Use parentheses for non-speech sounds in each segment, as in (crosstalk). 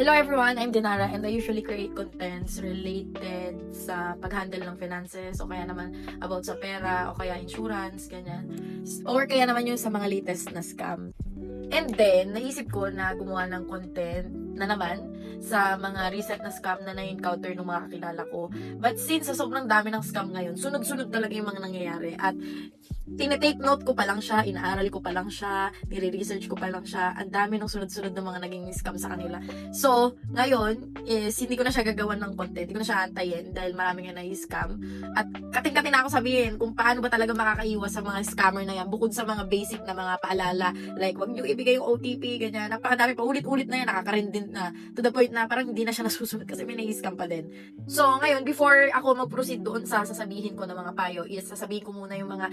Hello everyone, I'm Dinara and I usually create contents related sa pag-handle ng finances o kaya naman about sa pera o kaya insurance, ganyan. Or kaya naman yun sa mga latest na scam. And then, naisip ko na gumawa ng content na naman sa mga recent na scam na na-encounter ng mga kakilala ko. But since sa sobrang dami ng scam ngayon, sunod-sunod talaga yung mga nangyayari. At tinetake note ko pa lang siya, inaaral ko pa lang siya, nire-research ko pa lang siya, ang dami ng sunod-sunod ng mga naging scam sa kanila. So, ngayon, is hindi ko na siya gagawan ng content, hindi ko na siya antayin dahil marami nga na-scam. At kating-kating na ako sabihin kung paano ba talaga makakaiwas sa mga scammer na yan, bukod sa mga basic na mga paalala, like wag niyo ibigay yung OTP, ganyan, napakadami pa, ulit-ulit na yan, nakakarindin na, to the point na parang hindi na siya (laughs) nasusunod kasi may na-scam pa din. So, ngayon, before ako mag-proceed doon sa sasabihin ko ng mga payo, is sasabihin ko muna yung mga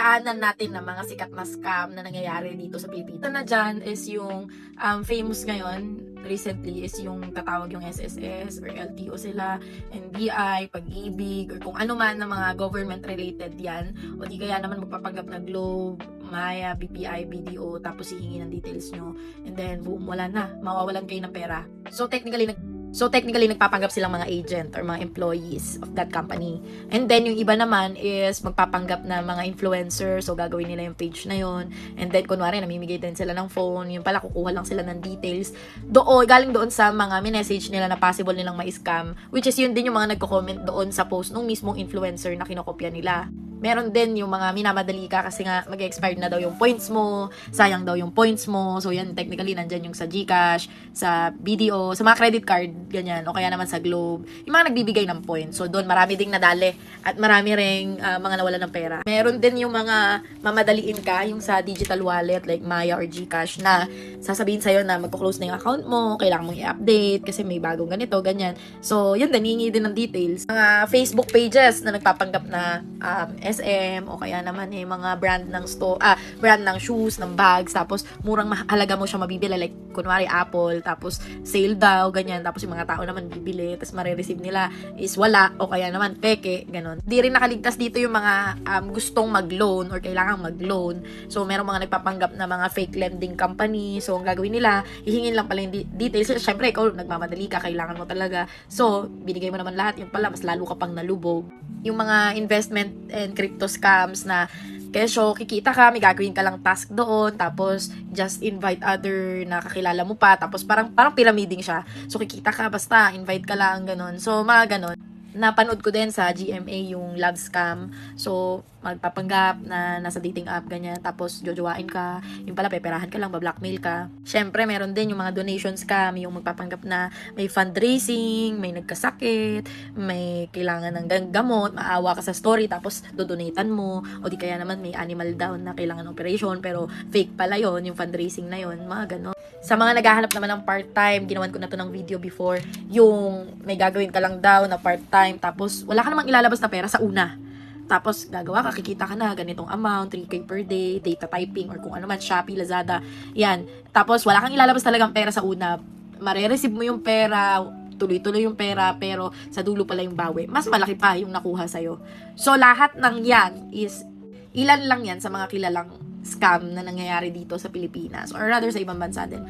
nadaanan natin na mga sikat na scam na nangyayari dito sa Pilipinas. Ito na dyan is yung um, famous ngayon, recently, is yung tatawag yung SSS or LTO sila, NBI, pag-ibig, or kung ano man na mga government-related yan. O di kaya naman magpapanggap na Globe, Maya, BPI, BDO, tapos hihingi ng details nyo. And then, boom, wala na. Mawawalan kayo ng pera. So, technically, nag So technically nagpapanggap silang mga agent or mga employees of that company. And then yung iba naman is magpapanggap na mga influencer. So gagawin nila yung page na yon. And then kunwari namimigay din sila ng phone. Yung pala kukuha lang sila ng details. Doon, galing doon sa mga message nila na possible nilang ma-scam. Which is yun din yung mga nagko-comment doon sa post ng mismong influencer na kinokopya nila. Meron din yung mga minamadali ka kasi nga mag-expired na daw yung points mo, sayang daw yung points mo. So yan technically nandyan yung sa GCash, sa BDO, sa mga credit card, ganyan, o kaya naman sa Globe. Yung mga nagbibigay ng points. So doon marami ding nadali at marami ring ah, mga nawala ng pera. Meron din yung mga mamadaliin ka, yung sa digital wallet like Maya or GCash na sasabihin sa'yo na magko-close na yung account mo, kailangan mong i-update kasi may bagong ganito, ganyan. So, yun din, hingi din ng details. Mga Facebook pages na nagpapanggap na um, SM o kaya naman eh, mga brand ng store, ah, brand ng shoes, ng bags, tapos murang mahalaga mo siya mabibili, like kunwari Apple, tapos sale daw, ganyan, tapos yung mga tao naman bibili, tapos marireceive nila is wala, o kaya naman peke, ganon. Di rin nakaligtas dito yung mga um, gustong mag-loan or kailangang mag-loan. So, merong mga nagpapanggap na mga fake lending company. So, ang gagawin nila, hihingin lang pala yung details. Siyempre, ikaw, nagmamadali ka, kailangan mo talaga. So, binigay mo naman lahat. Yung pala, mas lalo ka pang nalubog. Yung mga investment and crypto scams na kesyo, kikita ka, may gagawin ka lang task doon, tapos just invite other na kakilala mo pa, tapos parang, parang pyramiding siya. So, kikita ka, basta invite ka lang, ganun. So, mga ganun napanood ko din sa GMA yung love scam. So, magpapanggap na nasa dating app, ganyan. Tapos, jojowain ka. Yung pala, peperahan ka lang, bablackmail ka. Siyempre, meron din yung mga donation scam, yung magpapanggap na may fundraising, may nagkasakit, may kailangan ng gamot, maawa ka sa story, tapos dodonatan mo. O di kaya naman may animal down na kailangan ng operation, pero fake pala yon yung fundraising na yon mga ganon. Sa mga naghahanap naman ng part-time, ginawan ko na to ng video before, yung may gagawin ka lang daw na part-time, tapos wala ka namang ilalabas na pera sa una. Tapos gagawa ka, kikita ka na ganitong amount, 3K per day, data typing, or kung ano man, Shopee, Lazada, yan. Tapos wala kang ilalabas talagang pera sa una. Mare-receive mo yung pera, tuloy-tuloy yung pera, pero sa dulo pala yung bawi. Mas malaki pa yung nakuha sa'yo. So, lahat ng yan is, ilan lang yan sa mga kilalang scam na nangyayari dito sa Pilipinas or rather sa ibang bansa din.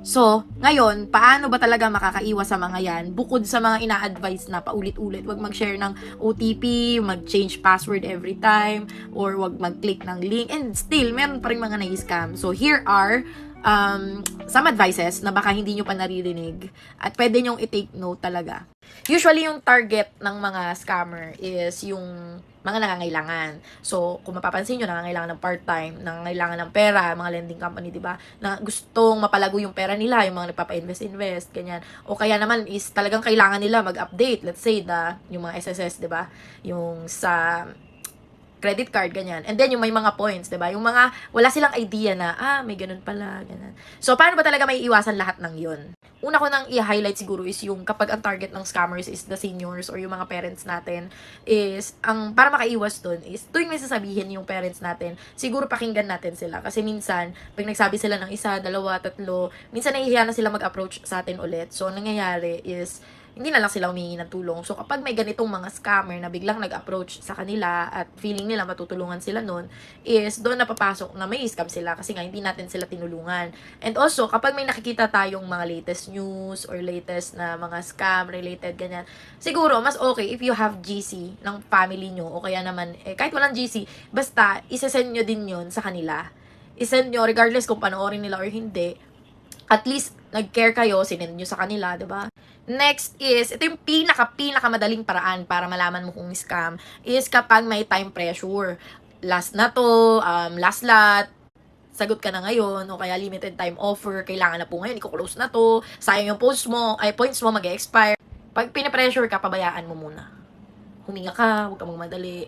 So, ngayon, paano ba talaga makakaiwas sa mga yan? Bukod sa mga ina-advise na paulit-ulit, wag mag-share ng OTP, mag-change password every time, or wag mag-click ng link, and still, meron pa rin mga na-scam. So, here are um, some advices na baka hindi nyo pa naririnig at pwede nyong i-take note talaga. Usually, yung target ng mga scammer is yung mga nangangailangan. So, kung mapapansin nyo, nangangailangan ng part-time, nangangailangan ng pera, mga lending company, di ba? Na gustong mapalago yung pera nila, yung mga nagpapa-invest-invest, ganyan. O kaya naman is talagang kailangan nila mag-update. Let's say, the, yung mga SSS, di ba? Yung sa credit card, ganyan. And then, yung may mga points, 'di ba Yung mga, wala silang idea na, ah, may ganun pala, ganyan. So, paano ba talaga may iwasan lahat ng yun? Una ko nang i-highlight siguro is yung kapag ang target ng scammers is the seniors or yung mga parents natin, is, ang, para makaiwas dun, is, tuwing may sasabihin yung parents natin, siguro pakinggan natin sila. Kasi minsan, pag nagsabi sila ng isa, dalawa, tatlo, minsan nahihiya na sila mag-approach sa atin ulit. So, ang nangyayari is, hindi na lang sila humingi ng tulong. So, kapag may ganitong mga scammer na biglang nag-approach sa kanila at feeling nila matutulungan sila nun, is doon napapasok na may scam sila kasi nga hindi natin sila tinulungan. And also, kapag may nakikita tayong mga latest news or latest na mga scam related, ganyan, siguro, mas okay if you have GC ng family nyo o kaya naman, eh, kahit walang GC, basta, isesend nyo din yon sa kanila. Isend nyo, regardless kung panoorin nila or hindi, at least, nag-care kayo, sinend nyo sa kanila, ba Next is, ito yung pinaka-pinaka madaling paraan para malaman mo kung scam, is kapag may time pressure. Last na to, um, last lot, sagot ka na ngayon, o kaya limited time offer, kailangan na po ngayon, i-close na to, sayang yung post mo, ay points mo, mag-expire. Pag pinapressure ka, pabayaan mo muna. Huminga ka, huwag ka magmadali,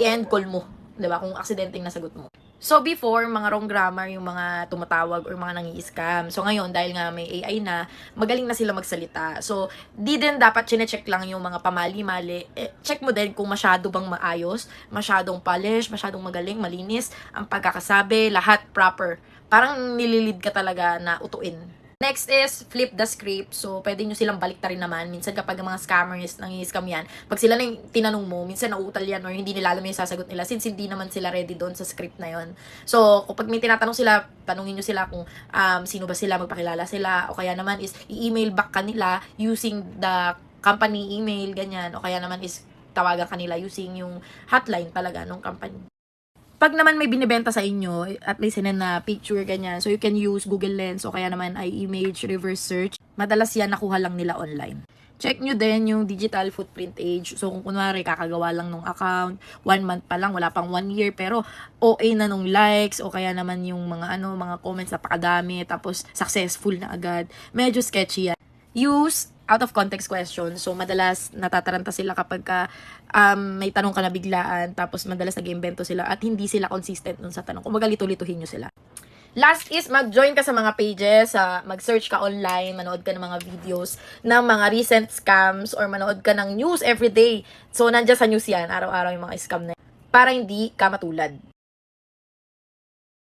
i-end call mo, 'di ba kung aksidenteng nasagot mo. So before, mga wrong grammar yung mga tumatawag or mga nangi-scam. So ngayon, dahil nga may AI na, magaling na sila magsalita. So, di din dapat chinecheck lang yung mga pamali-mali. Eh, check mo din kung masyado bang maayos, masyadong polish, masyadong magaling, malinis, ang pagkakasabi, lahat proper. Parang nililid ka talaga na utuin. Next is flip the script. So, pwede nyo silang baliktarin naman. Minsan kapag mga scammers nang scam yan, pag sila na tinanong mo, minsan nauutal yan or hindi nila alam yung sasagot nila since hindi naman sila ready doon sa script na yon. So, kapag may tinatanong sila, tanungin nyo sila kung um, sino ba sila, magpakilala sila, o kaya naman is i-email back kanila using the company email, ganyan. O kaya naman is tawagan kanila using yung hotline talaga ng company pag naman may binibenta sa inyo, at least sinend na picture, ganyan, so you can use Google Lens o kaya naman ay image reverse search. Madalas yan nakuha lang nila online. Check nyo din yung digital footprint age. So, kung kunwari, kakagawa lang nung account, one month pa lang, wala pang one year, pero OA na nung likes, o kaya naman yung mga ano, mga comments napakadami, tapos successful na agad. Medyo sketchy yan. Use out of context question. So, madalas natataranta sila kapag ka, um, may tanong ka na biglaan, tapos madalas nag-invento sila at hindi sila consistent nun sa tanong. Kung lito-lituhin nyo sila. Last is mag-join ka sa mga pages, sa mag-search ka online, manood ka ng mga videos ng mga recent scams or manood ka ng news everyday. So, nandiyan sa news yan, araw-araw yung mga scam na yan, para hindi ka matulad.